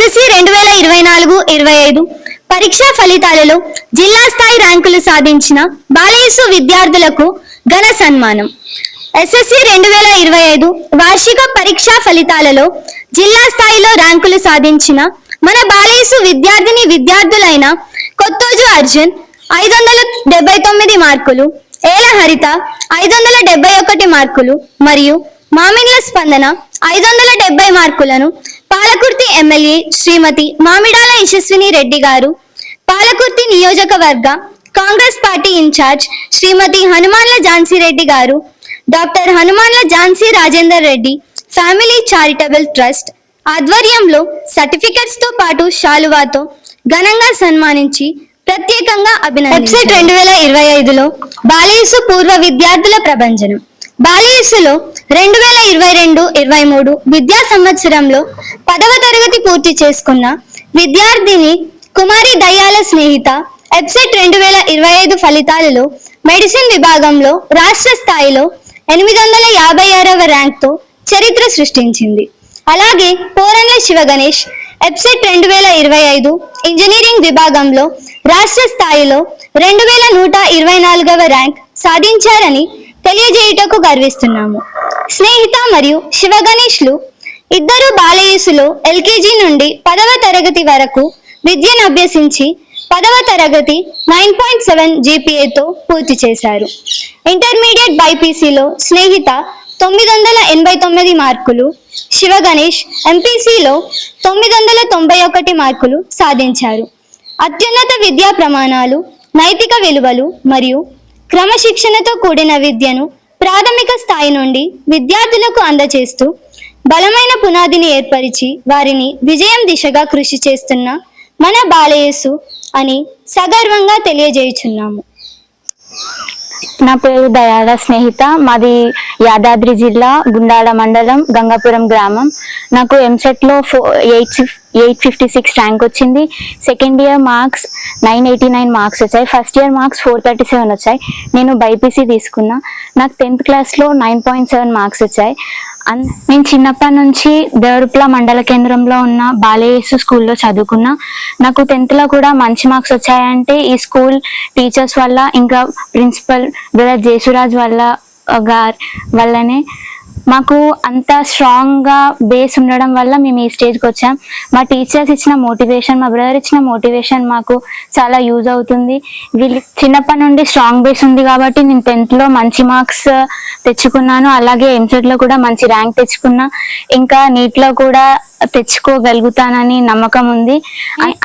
SSC రెండు వేల ఇరవై నాలుగు ఇరవై ఐదు పరీక్షా ఫలితాలలో జిల్లా స్థాయి ర్యాంకులు సాధించిన బాలయేసు విద్యార్థులకు ఘన సన్మానం. ఎస్ఎస్సి రెండు వేల ఇరవై ఐదు వార్షిక పరీక్షా ఫలితాలలో జిల్లా స్థాయిలో ర్యాంకులు సాధించిన మన బాలయేసు విద్యార్థిని విద్యార్థులైన కొత్తోజు అర్జున్ ఐదు వందల డెబ్బై తొమ్మిది మార్కులు ఏల హరిత ఐదు వందల డెబ్బై ఒకటి మార్కులు మరియు మామిన్ల స్పందన ఐదు వందల డెబ్బై మార్కులను పాలకుర్తి ఎమ్మెల్యే శ్రీమతి మామిడాల యశస్విని రెడ్డి గారు పాలకుర్తి నియోజకవర్గ కాంగ్రెస్ పార్టీ ఇన్ఛార్జ్ శ్రీమతి హనుమాన్ల ఝాన్సీ రెడ్డి గారు doctor Hanumandla Jhansi Rajender Reddy family charitable trust ఆధ్వర్యంలో సర్టిఫికెట్స్తో పాటు శాలువాతో ఘనంగా సన్మానించి ప్రత్యేకంగా అభినందించారు. రెండు వేల ఇరవై ఐదులో బాలయసు పూర్వ విద్యార్థుల ప్రభంజనం. బాలయసులో రెండు వేల ఇరవై రెండు ఇరవై మూడు విద్యా సంవత్సరంలో పదవ తరగతి పూర్తి చేసుకున్న విద్యార్థిని కుమారి దయాల స్నేహిత ఎప్సెట్ రెండు వేల ఇరవై ఐదు ఫలితాలలో మెడిసిన్ విభాగంలో రాష్ట్ర స్థాయిలో ఎనిమిది వందల యాభై ఆరవ ర్యాంక్తో చరిత్ర సృష్టించింది. అలాగే పోరన్ల శివ గణేష్ ఎప్సెట్ రెండు వేల ఇరవై ఐదు ఇంజనీరింగ్ విభాగంలో రాష్ట్ర స్థాయిలో రెండు వేల నూట ఇరవై నాలుగవ ర్యాంక్ సాధించారని తెలియజేయుటకు గర్విస్తున్నాము. స్నేహిత మరియు శివ గణేష్లు ఇద్దరు బాలయేసులో ఎల్కేజీ నుండి పదవ తరగతి వరకు విద్యను అభ్యసించి పదవ తరగతి నైన్ పాయింట్ సెవెన్ జీపీఏతో పూర్తి చేశారు. ఇంటర్మీడియట్ బైపీసీలో స్నేహిత తొమ్మిది వందల ఎనభై తొమ్మిది మార్కులు శివ గణేష్ ఎంపీసీలో తొమ్మిది వందల తొంభై ఒకటి మార్కులు సాధించారు. అత్యున్నత విద్యా ప్రమాణాలు నైతిక విలువలు మరియు క్రమశిక్షణతో కూడిన విద్యను ప్రాథమిక స్థాయి నుండి విద్యార్థులకు అందజేస్తూ బలమైన పునాదిని ఏర్పరిచి వారిని విజయం దిశగా కృషి చేస్తున్న మన బాలయేసు అని సగర్వంగా తెలియజేయుచున్నాము. నా పేరు దయాళ స్నేహిత. మాది యాదాద్రి జిల్లా గుండాడ మండలం గంగాపురం గ్రామం. నాకు ఎంసెట్లో four eight eight fifty six rank వచ్చింది. Second year marks nine eighty nine marks వచ్చాయి. First year marks four thirty seven వచ్చాయి. నేను బైపీసీ తీసుకున్నా. నాకు టెన్త్ క్లాస్లో నైన్ పాయింట్ సెవెన్ మార్క్స్ వచ్చాయి. నేను చిన్నప్పటి నుంచి దేవరుప్ల మండల కేంద్రంలో ఉన్న బాలయేసు స్కూల్లో చదువుకున్నా. నాకు టెన్త్లో కూడా మంచి మార్క్స్ వచ్చాయంటే ఈ స్కూల్ టీచర్స్ వల్ల ఇంకా ప్రిన్సిపల్ బ్రదర్ జేసురాజ్ వల్ల గార్ వల్లనే మాకు అంత స్ట్రాంగ్గా బేస్ ఉండడం వల్ల మేము ఈ స్టేజ్కి వచ్చాం. మా టీచర్స్ ఇచ్చిన మోటివేషన్ మా బ్రదర్ ఇచ్చిన మోటివేషన్ మాకు చాలా యూజ్ అవుతుంది. వీళ్ళు చిన్నప్పటి నుండి స్ట్రాంగ్ బేస్ ఉంది కాబట్టి నేను టెన్త్లో మంచి మార్క్స్ తెచ్చుకున్నాను. అలాగే ఎంసెట్లో కూడా మంచి ర్యాంక్ తెచ్చుకున్నా. ఇంకా నీట్లో కూడా తెచ్చుకోగలుగుతానని నమ్మకం ఉంది.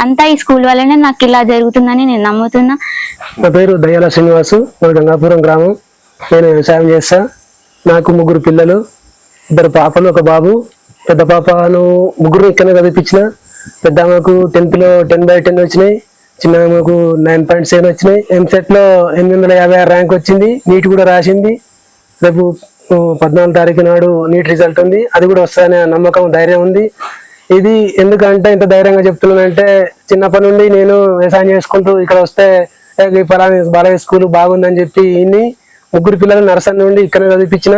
అంతా ఈ స్కూల్ వల్లనే నాకు ఇలా జరుగుతుందని నేను నమ్ముతున్నా. నా పేరు దయాల శ్రీనివాసు. గంగాపురం గ్రామం. నేను వ్యవసాయం చేస్తాను నాకు ముగ్గురు పిల్లలు ఇద్దరు పాపలు ఒక బాబు. పెద్ద పాపను ముగ్గురు ఇక్కడనే చదివించిన పెద్ద ఆమెకు టెన్త్లో టెన్ బై టెన్ వచ్చినాయి. చిన్న ఆమెకు నైన్ పాయింట్ సెవెన్ వచ్చినాయి. ఎంసెట్లో ఎనిమిది వందల యాభై ఆరు ర్యాంక్ వచ్చింది. నీట్ కూడా రాసింది. రేపు పద్నాలుగు తారీఖు నాడు నీట్ రిజల్ట్ ఉంది. అది కూడా వస్తాయనే నమ్మకం ధైర్యం ఉంది. ఇది ఎందుకంటే ఇంత ధైర్యంగా చెప్తున్నానంటే చిన్నప్పటి నుండి నేను వ్యవసాయం చేసుకుంటూ ఇక్కడ వస్తే ఈ పలానా బాలయ్య స్కూల్ బాగుందని చెప్పి ఇన్ని ముగ్గురు పిల్లలు నర్సరీ నుండి ఇక్కడ చదివించిన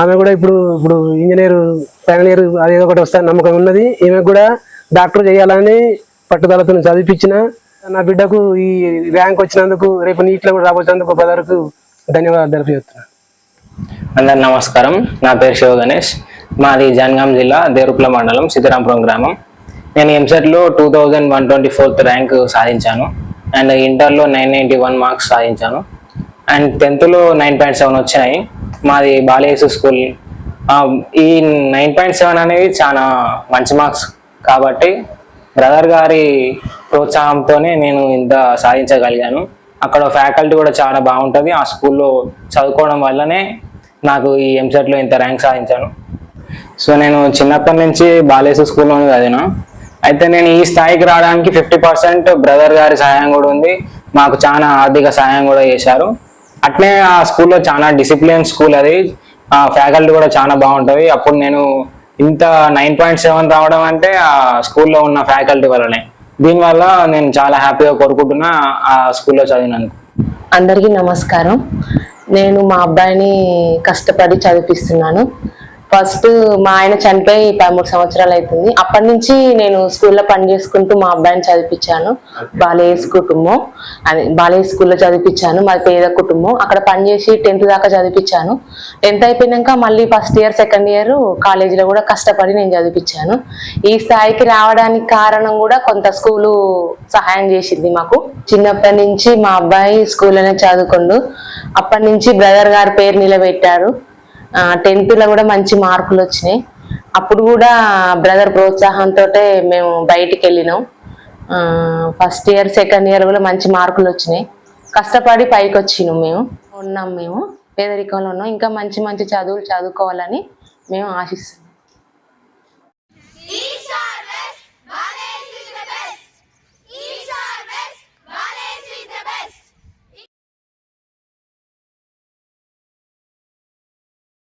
ఆమె కూడా ఇప్పుడు ఇప్పుడు ఇంజనీర్ ఫైనల్ ఇయర్ అదేదో ఒకటి వస్తాయని నమ్మకం ఉన్నది. ఈమె కూడా డాక్టర్ చేయాలని పట్టుదలతో చదివించిన నా బిడ్డకు ఈ ర్యాంక్ వచ్చినందుకు రేపు నీట్లో కూడా రాబోతున్నందుకు పదవరకు ధన్యవాదాలు తెలియజేస్తున్నాను అందరు నమస్కారం. నా పేరు శివ గణేష్. మాది జనగాం జిల్లా దేరుప్ల మండలం సీతారాంపురం గ్రామం. నేను ఎంసెట్లో two thousand one twenty fourth rank సాధించాను. అండ్ ఇంటర్లో నైన్ నైంటీ వన్ మార్క్స్ సాధించాను. అండ్ టెన్త్లో నైన్ పాయింట్ సెవెన్ వచ్చినాయి. మాది బాలయేసు స్కూల్. ఈ నైన్ పాయింట్ సెవెన్ అనేది చాలా మంచి మార్క్స్ కాబట్టి బ్రదర్ గారి ప్రోత్సాహంతోనే నేను ఇంత సాధించగలిగాను. అక్కడ ఫ్యాకల్టీ కూడా చాలా బాగుంటుంది. ఆ స్కూల్లో చదువుకోవడం వల్లనే నాకు ఈ ఎంసెట్లో ఇంత ర్యాంక్ సాధించాను. సో నేను చిన్నప్పటి నుంచి బాలేసు స్కూల్లోనే చదివిన. అయితే నేను ఈ స్థాయికి రావడానికి ఫిఫ్టీ పర్సెంట్ బ్రదర్ గారి సహాయం కూడా ఉంది. మాకు చాలా ఆర్థిక సహాయం కూడా చేశారు. అట్లే ఆ స్కూల్లో చాలా డిసిప్లిన్ స్కూల్ అది. ఆ ఫ్యాకల్టీ కూడా చాలా బాగుంటుంది. అప్పుడు నేను ఇంత నైన్ పాయింట్ సెవెన్ రావడం అంటే ఆ స్కూల్లో ఉన్న ఫ్యాకల్టీ వల్లనే. దీనివల్ల నేను చాలా హ్యాపీగా కోరుకుంటున్నా ఆ స్కూల్లో చదివినందుకు. అందరికీ నమస్కారం. నేను మా అబ్బాయిని కష్టపడి చదివిస్తున్నాను ఫస్ట్ మా ఆయన చనిపోయి పదమూడు సంవత్సరాలు అవుతుంది అప్పటి నుంచి నేను స్కూల్లో పని చేసుకుంటూ మా అబ్బాయిని చదివించాను బాలయ్య కుటుంబం. అని బాలయ్య స్కూల్లో చదివించాను మాది పేద కుటుంబం. అక్కడ పని చేసి టెన్త్ దాకా చదివించాను టెన్త్ అయిపోయినాక మళ్ళీ ఫస్ట్ ఇయర్ సెకండ్ ఇయర్ కాలేజీలో కూడా కష్టపడి నేను చదివించాను ఈ స్థాయికి రావడానికి కారణం కూడా కొంత స్కూలు సహాయం చేసింది మాకు. చిన్నప్పటి నుంచి మా అబ్బాయి స్కూల్లోనే చదువుకుండు. అప్పటి నుంచి బ్రదర్ గారి పేరు నిలబెట్టారు. టెన్త్లో కూడా మంచి మార్కులు వచ్చినాయి. అప్పుడు కూడా బ్రదర్ ప్రోత్సాహంతో మేము బయటికి వెళ్ళినాం. ఫస్ట్ ఇయర్ సెకండ్ ఇయర్ కూడా మంచి మార్కులు వచ్చినాయి. కష్టపడి పైకి వచ్చినాం మేము. ఉన్నాం మేము. పేదరికంలో ఉన్నాం. ఇంకా మంచి మంచి చదువులు చదువుకోవాలని మేము ఆశిస్తున్నాం.